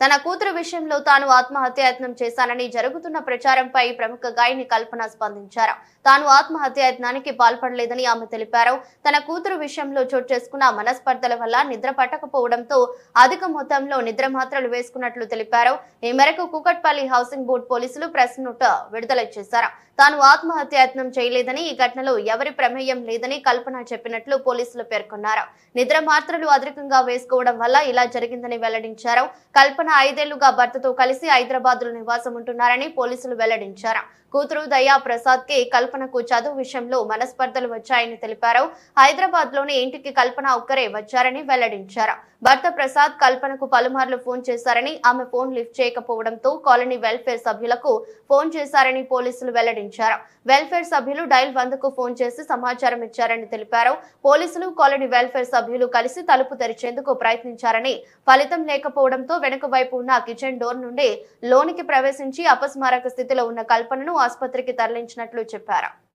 తన కూతురు విషయంలో తాను ఆత్మహత్యాయత్నం చేశానని జరుగుతున్న ప్రచారంపై ప్రముఖ గాయని కల్పన స్పందించారు. తాను ఆత్మహత్యాయత్నానికి పాల్పడలేదని ఆమె తెలిపారు. తన కూతురు విషయంలో చోటు చేసుకున్న మనస్పర్ధల వల్ల నిద్ర పట్టకపోవడంతో అధిక మొత్తంలో నిద్ర మాత్రలు వేసుకున్నట్లు తెలిపారు. ఈ మేరకు కుకట్పల్లి హౌసింగ్ బోర్డు పోలీసులు ప్రెస్ నోట్ విడుదల చేశారు. తాను ఆత్మహత్యాయత్నం చేయలేదని ఈ ఘటనలో ఎవరి ప్రమేయం లేదని కల్పన చెప్పినట్లు పోలీసులు పేర్కొన్నారు. నిద్ర మాత్రలు అధికంగా వేసుకోవడం వల్ల ఇలా జరిగిందని వెల్లడించారు. కల్పన ఐదేళ్ళుగా భర్తతో కలిసి హైదరాబాద్లో నివాసం ఉంటున్నారని పోలీసులు వెల్లడించారు. కూతురు దయా ప్రసాద్కి కల్పనకు చదువు విషయంలో మనస్పర్ధలు వచ్చాయని తెలిపారు. హైదరాబాద్లోని ఇంటికి కల్పన ఒక్కరే వచ్చారని వెల్లడించారు. భర్త ప్రసాద్ కల్పనకు పలుమార్లు ఫోన్ చేశారని ఆమె ఫోన్ లిఫ్ట్ చేయకపోవడంతో కాలనీ వెల్ఫేర్ సభ్యులకు ఫోన్ చేశారని పోలీసులు వెల్లడించారు. వెల్ఫేర్ సభ్యులు డైల్ వందకు ఫోన్ చేసి సమాచారం ఇచ్చారని తెలిపారు. పోలీసులు కాలనీ వెల్ఫేర్ సభ్యులు కలిసి తలుపు తెరిచేందుకు ప్రయత్నించారని ఫలితం లేకపోవడంతో వెనుక వైపు ఉన్న కిచెన్ డోర్ నుండి లోనికి ప్రవేశించి అపస్మారక స్థితిలో ఉన్న కల్పనను ఆసుపత్రికి తరలించినట్లు చెప్పారు.